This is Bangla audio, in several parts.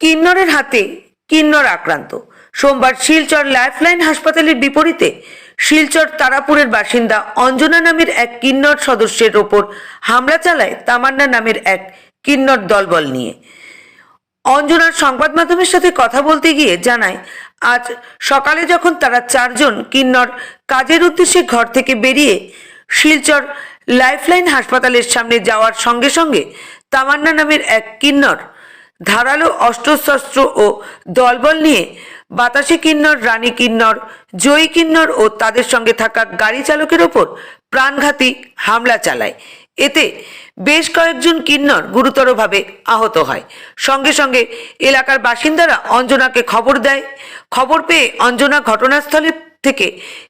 কিন্নরের হাতে কিন্নর আক্রান্ত। সোমবার শিলচর লাইফলাইন হাসপাতালের বিপরীতে শিলচর তারাপুরের বাসিন্দা অঞ্জনা নামের এক কিন্নর সদস্যের ওপর হামলা চালায় তামান্না নামের এক কিন্নর দলবল নিয়ে। অঞ্জনার সংবাদ মাধ্যমের সাথে কথা বলতে গিয়ে জানায়, আজ সকালে যখন তারা চারজন কিন্নর কাজের উদ্দেশ্যে ঘর থেকে বেরিয়ে শিলচর লাইফলাইন হাসপাতালের সামনে যাওয়ার সঙ্গে সঙ্গে তামান্না নামের এক কিন্নর ধারালো অস্ত্রশস্ত্র ও দলবল নিয়ে বাতাসে কিন্নর, রানী কিন্নর, জয়ী কিন্নর ও তাদের সঙ্গে থাকা গাড়ি চালকের ওপর প্রাণঘাতী হামলা চালায়। এতে বেশ কয়েকজন কিন্নর গুরুতরভাবে আহত হয়। সঙ্গে সঙ্গে এলাকার বাসিন্দারা অঞ্জনাকে খবর দেয়। খবর পেয়ে অঞ্জনা ঘটনাস্থলে থেকে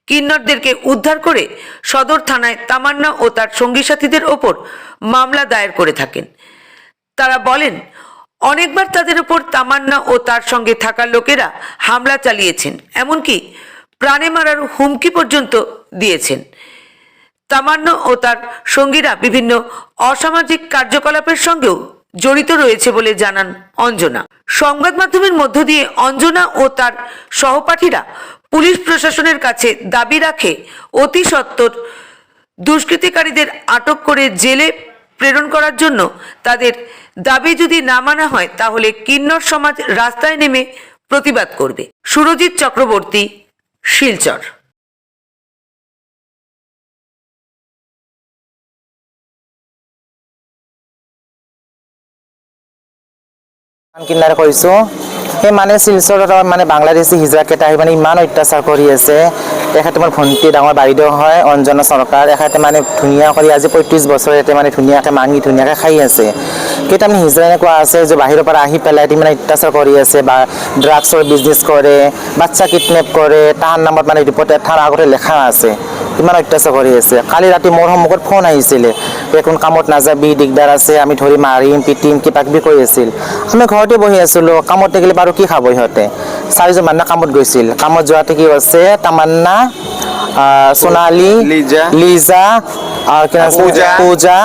কিন্নরদেরকে উদ্ধার করে সদর থানায় তামান্না ও তার সঙ্গী সাথীদের ওপর মামলা দায়ের করে থাকেন। তারা বলেন অনেকবার তাদের উপর তামান্না ও তার সঙ্গে থাকা লোকেরা হামলা চালিয়েছেন, এমনকি প্রাণে মারার হুমকি পর্যন্ত দিয়েছেন। তামান্না ও তার সঙ্গীরা বিভিন্ন অসামাজিক কার্যকলাপের সঙ্গেও জড়িত রয়েছে বলে জানান অঞ্জনা। সংবাদ মাধ্যমের মধ্য দিয়ে অঞ্জনা ও তার সহপাঠীরা পুলিশ প্রশাসনের কাছে দাবি রাখে, অতি সত্বর দুষ্কৃতিকারীদের আটক করে জেলে প্রেরণ করার জন্য তাদের দাবি যদি না মানা হয়, তাহলে কিন্নর সমাজ রাস্তায় নেমে প্রতিবাদ করবে। সুরজিৎ চক্রবর্তী, শিলচর। কিনাৰ কৰিছোঁ সেই মানে শিলচৰত মানে বাংলাদেশী হিজৰাকেইটা আহি মানে ইমান অত্যাচাৰ কৰি আছে। তেখেতে মোৰ ভণ্টি ডাঙৰ বাইদেউ হয় অঞ্জনা চৰকাৰ। এখেতে মানে ধুনীয়া কৰি আজি পঁয়ত্ৰিছ বছৰ ইয়াতে মানে ধুনীয়াকৈ মাঙি ধুনীয়াকৈ খাই আছে। কেইটামান হিজৰা এনেকুৱা আছে যে বাহিৰৰ পৰা আহি পেলাই মানে অত্যাচাৰ কৰি আছে বা ড্ৰাগছৰ বিজনেছ কৰে বাচ্চা কিডনেপ কৰে, তাৰ নামত মানে ৰিপৰ্ট এঠাৰ আগতে লেখা আছে। ইমান অত্যাচাৰ কৰি আছে। কালি ৰাতি মোৰ সন্মুখত ফোন আহিছিলে। এখন কামত নাযাবি দিগদাৰ আছে আমি ধৰি মাৰিম পিটিম কিবা কিবি কৈ আছিল। আমি ঘৰতে বহি আছিলোঁ কামত থাকিলে বাৰু কি খাব সিহঁতে চাৰিজন মানুহ কামত গৈছিল। কামত যোৱাতে কি হৈছে? তামান্না সোনালী সোণালী লিজা। পূজা।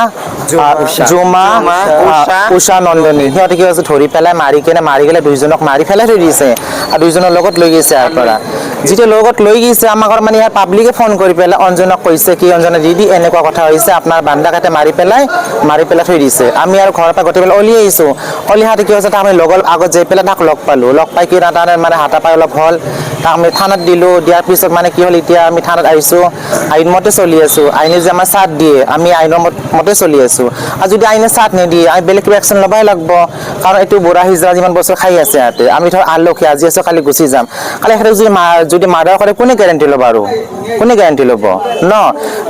জুমা উষা। নন্দনী। সিহঁতে কি হৈছে ধৰি পেলাই মাৰি কেনে মাৰি কেনে দুইজনক মাৰি পেলাই থৈ দিছে। আৰু দুইজনৰ লগত লৈ গৈছে ইয়াৰ পৰা। যিটো লগত লৈ গৈছে আমাক আৰু মানে ইয়াৰ পাব্লিকে ফোন কৰি পেলাই অঞ্জনক কৈছে কি অঞ্জনা দিদি এনেকুৱা কথা হৈছে আপোনাৰ বান্দাকাতে মাৰি পেলাই মাৰি পেলাই থৈ দিছে। আমি আৰু ঘৰৰ পৰা পেলাই ওলি আহিছোঁ। ওলি আহোঁতে কি হৈছে তাক আমি লগৰ আগত যাই পেলাই তাক লগ পালোঁ। লগ পাই কি তাৰ মানে হাতা পাই অলপ হ'ল। তাক আমি থানাত দিলোঁ। দিয়াৰ পিছত মানে কি হ'ল এতিয়া আমি থানাত আহিছোঁ। আইন মতে চলি আছোঁ। আইনে যে আমাৰ চাথ দিয়ে আমি আইনৰ মতে চলি আছোঁ। আৰু যদি আইনে চাথ নিদিয়ে আমি বেলেগ কিবা একশ্যন ল'বই লাগিব। কাৰণ এইটো বুঢ়া হিজৰা যিমান বছৰ খাই আছে ইয়াতে। আমি ধৰ আলহী আজি আছোঁ কালি গুচি যাম। কালি সিহঁতক যদি যদি মাৰ্ডাৰ কৰে কোনে গেৰেণ্টি ল'ব আৰু? কোনে গেৰেণ্টি ল'ব? ন?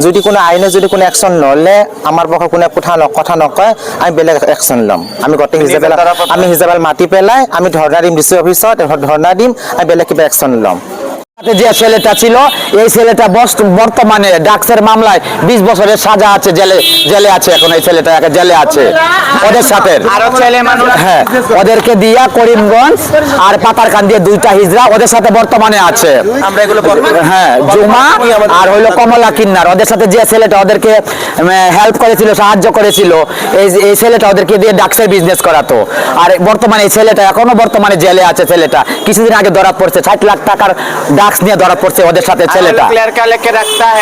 যদি কোনো আইনে যদি কোনো একশ্যন নল'লে আমাৰ পক্ষে কোনে কথা কথা নকয় আমি বেলেগ একশ্যন ল'ম। আমি গোটেই হিচাপে আমি হিচাপে মাতি পেলাই আমি ধৰ্ণা দিম ডিচি অফিচত ধৰ্ণা দিম আমি বেলেগ কিবা একশ্যন ল'ম। যে ছেলেটা ছিল এই ছেলেটা বর্তমানে ডাক্সের মামলায় বিশ বছরের সাজা আছে জেলে জেলে আছে এখন এই ছেলেটা একা জেলে আছে। ওদের সাথে। হ্যাঁ ওদেরকে দিয়া করিমগঞ্জ আর পাতারকান দিয়ে দুইটা হিজড়া ওদের সাথে বর্তমানে আছে। হ্যাঁ জুমা আর হইল কমলা কিন্নার। ওদের সাথে যে ছেলেটা ওদেরকে হেল্প করেছিল সাহায্য করেছিল এই এই ছেলেটা ওদেরকে দিয়ে ডাক্সের বিজনেস করাতো। আর বর্তমানে এই ছেলেটা এখনও বর্তমানে জেলে আছে ছেলেটা। কিছুদিন আগে ধরা পড়ছে ষাট লাখ টাকার ড্রাগস নিয়ে ধরা পড়ছে ওদের সাথে ছেলেটা।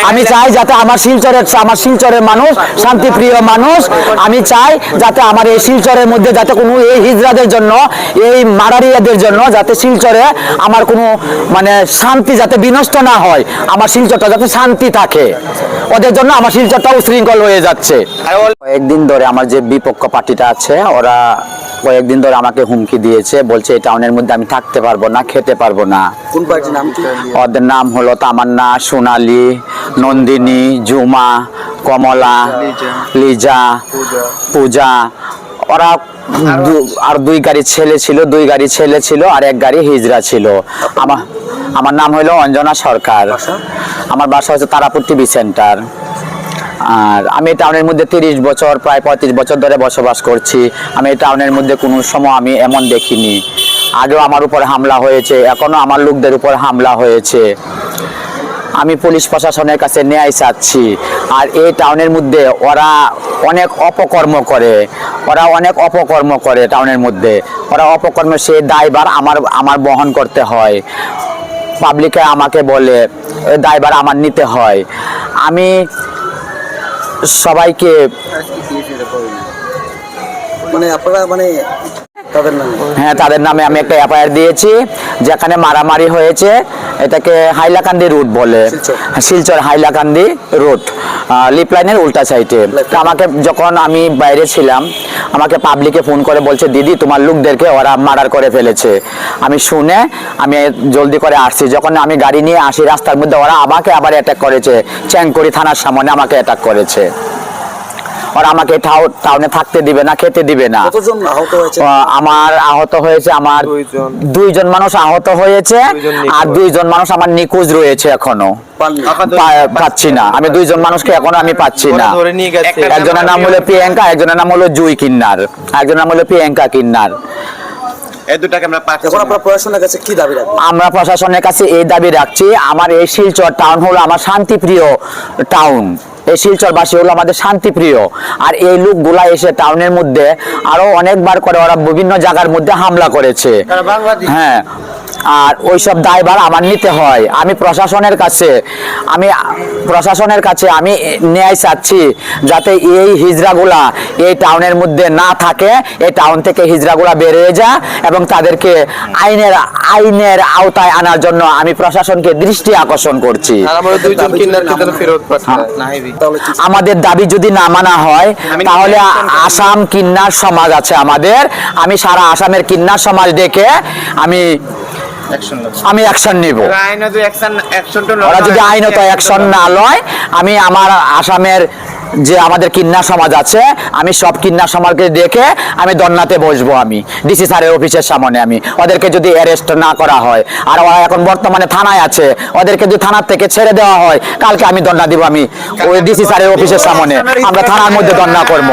আমি চাই যাতে আমার শিলচরের আমার শিলচরের মানুষ শান্তিপ্রিয় মানুষ আমি চাই যাতে আমার এই শিলচরের মধ্যে যাতে কোনো এই হিজরাদের জন্য এই মারারিয়াদের জন্য যাতে শিলচরে আমার কোনো মানে শান্তি যাতে বিনষ্ট না হয় আমার শিলচরটা যাতে শান্তি থাকে। ওদের জন্য আমার শিলচরটা উশৃঙ্খল হয়ে যাচ্ছে। ধরে আমার যে বিপক্ষ পার্টিটা আছে ওরা কয়েকদিন ধরে আমাকে হুমকি দিয়েছে বলছে এই টাউনের মধ্যে আমি থাকতে পারব না খেতে পারব না। কোন পার্টির নাম কি? ওদের নাম হলো তামান্না সোনালি নন্দিনী জুমা কমলা লিজা পূজা। ওরা আর দুই গাড়ি ছেলে ছিল দুই গাড়ি ছেলে ছিল আর এক গাড়ি হিজরা ছিল। আমার আমার নাম হলো অঞ্জনা সরকার। আমার বাসা হচ্ছে তারাপুর টিভি সেন্টার। আর আমি টাউনের মধ্যে তিরিশ বছর প্রায় পঁয়ত্রিশ বছর ধরে বসবাস করছি। আমি এই টাউনের মধ্যে কোনো সময় আমি এমন দেখিনি। আগেও আমার উপর হামলা হয়েছে, এখনও আমার লোকদের উপর হামলা হয়েছে। আমি পুলিশ প্রশাসনের কাছে ন্যায় চাচ্ছি। আর এই টাউনের মধ্যে ওরা অনেক অপকর্ম করে, ওরা অনেক অপকর্ম করে টাউনের মধ্যে। ওরা অপকর্ম সেই দায়ভার আমার আমার বহন করতে হয়। পাবলিকে আমাকে বলে, এ দায়ভার আমার নিতে হয়। আমি সবাইকে মানে আপনারা মানে হ্যাঁ তাদের নামে আমি একটা এফআইআর দিয়েছি যেখানে মারামারি হয়েছে এটাকে হাইলাকান্দি রুট বলে। শিলচর। হাইলাকান্দি রুট লিপ লাইনের উল্টা সাইডে। আমাকে যখন আমি বাইরে ছিলাম আমাকে পাবলিকে ফোন করে বলছে দিদি তোমার লোকদেরকে ওরা মার্ডার করে ফেলেছে। আমি শুনে আমি জলদি করে আসছি। যখন আমি গাড়ি নিয়ে আসি রাস্তার মধ্যে ওরা আমাকে আবার অ্যাটাক করেছে। চ্যাংকড়ি থানার সামনে আমাকে অ্যাটাক করেছে। ওরা আমাকে টাউনে থাকতে দিবে না খেতে দিবে না। আমার আহত হয়েছে আমার দুইজন। মানুষ আহত হয়েছে আর দুইজন মানুষ আমার নিখোঁজ রয়েছে এখনও। পাচ্ছি না। আমি দুইজন মানুষকে এখনও আমি পাচ্ছি না। একজনের নাম হলো প্রিয়াঙ্কা একজনের নাম হলো জুই কিন্নার। একজনের নাম হলো প্রিয়াঙ্কা কিন্নার। এই দুটাকে আমরা পাচ্ছি এখন আপনারা প্রশাসনের কাছে কি দাবি রাখবেন? আমরা প্রশাসনের কাছে এই দাবি রাখছি। আমার এই শিলচর টাউন হলো আমার শান্তিপ্রিয় টাউন এই শিলচরবাসী হলো আমাদের শান্তিপ্রিয়। আর এই লোকগুলা এসে টাউনের মধ্যে আরও অনেকবার করে ওরা বিভিন্ন জায়গার মধ্যে হামলা করেছে। হ্যাঁ। আর ওই ওইসব দায়ভার আমার নিতে হয়। আমি প্রশাসনের কাছে আমি প্রশাসনের কাছে আমি ন্যায় চাচ্ছি যাতে এই হিজড়াগুলা এই টাউনের মধ্যে না থাকে এই টাউন থেকে হিজড়াগুলা বেরিয়ে যা এবং তাদেরকে আইনের আইনের আওতায় আনার জন্য আমি প্রশাসনকে দৃষ্টি আকর্ষণ করছি। কি আমাদের দাবি যদি না মানা হয় তাহলে আসাম কিন্নার সমাজ আছে আমাদের। আমি সারা আসামের কিন্নার সমাজ ডেকে আমি আমি অ্যাকশন নিব। আইনত অ্যাকশন অ্যাকশন তো ওরা যদি আইনত অ্যাকশন না লয় আমি আমার আসামের যে আমাদের কিন্না সমাজ আছে আমি সব কিন্না সমাজকে দেখে আমি দন্নাতে বসবো আমি। ডিসি স্যারের অফিসের সামনে আমি। ওদেরকে যদি অ্যারেস্ট না করা হয় আর ওরা এখন বর্তমানে থানায় আছে ওদেরকে যদি থানার থেকে ছেড়ে দেওয়া হয় কালকে আমি দন্না দিব আমি। ওই ডিসি স্যারের অফিসের সামনে। আমরা থানার মধ্যে দন্না করব।